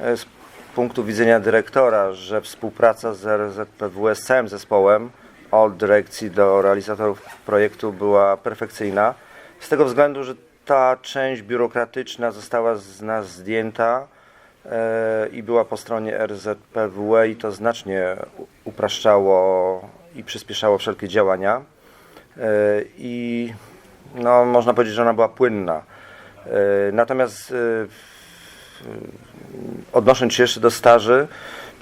e, z punktu widzenia dyrektora, że współpraca z RZPW z całym zespołem od dyrekcji do realizatorów projektu była perfekcyjna. Z tego względu, że ta część biurokratyczna została z nas zdjęta e, i była po stronie RZPW i to znacznie upraszczało i przyspieszało wszelkie działania. E, I no, można powiedzieć, że ona była płynna. Natomiast odnosząc się jeszcze do staży,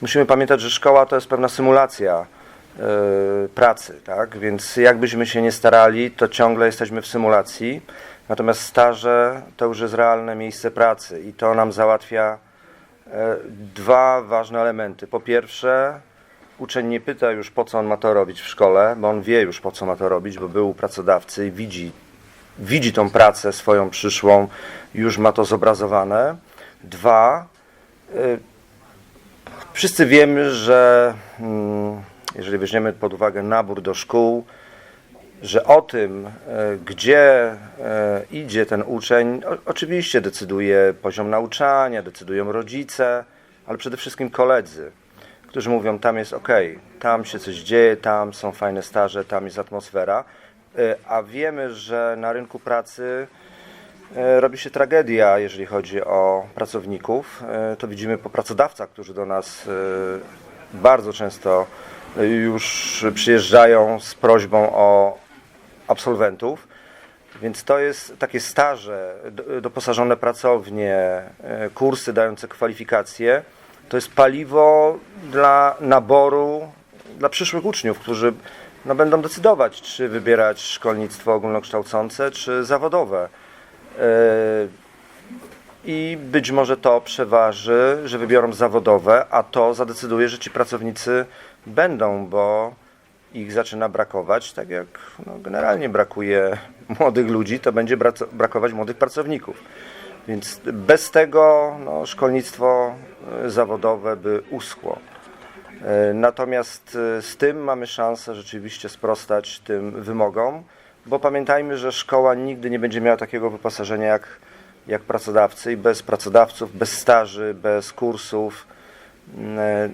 musimy pamiętać, że szkoła to jest pewna symulacja e, pracy, tak? Więc jakbyśmy się nie starali, to ciągle jesteśmy w symulacji. Natomiast staże to już jest realne miejsce pracy i to nam załatwia e, dwa ważne elementy. Po pierwsze, uczeń nie pyta już po co on ma to robić w szkole, bo on wie już po co ma to robić, bo był u pracodawcy i widzi, widzi tą pracę swoją przyszłą, już ma to zobrazowane. Dwa, y, wszyscy wiemy, że mm, jeżeli weźmiemy pod uwagę nabór do szkół, że o tym, e, gdzie e, idzie ten uczeń, oczywiście decyduje poziom nauczania, decydują rodzice, ale przede wszystkim koledzy, którzy mówią, tam jest ok, tam się coś dzieje, tam są fajne staże, tam jest atmosfera, a wiemy, że na rynku pracy robi się tragedia, jeżeli chodzi o pracowników. E, To widzimy po pracodawcach, którzy do nas e, bardzo często e, już przyjeżdżają z prośbą o absolwentów. Więc to jest takie staże, do- doposażone pracownie, e, kursy dające kwalifikacje. To jest paliwo dla naboru dla przyszłych uczniów, którzy no, będą decydować, czy wybierać szkolnictwo ogólnokształcące, czy zawodowe. E, I być może to przeważy, że wybiorą zawodowe, a to zadecyduje, że ci pracownicy będą, bo ich zaczyna brakować, tak jak no, generalnie brakuje młodych ludzi, to będzie brakować młodych pracowników. Więc bez tego no, szkolnictwo e, zawodowe by uschło. E, Natomiast z tym mamy szansę rzeczywiście sprostać tym wymogom, bo pamiętajmy, że szkoła nigdy nie będzie miała takiego wyposażenia jak, jak pracodawcy i bez pracodawców, bez staży, bez kursów, mm, e,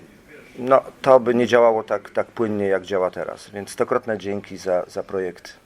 no, to by nie działało tak, tak płynnie jak działa teraz. Więc stokrotne dzięki za, za projekt.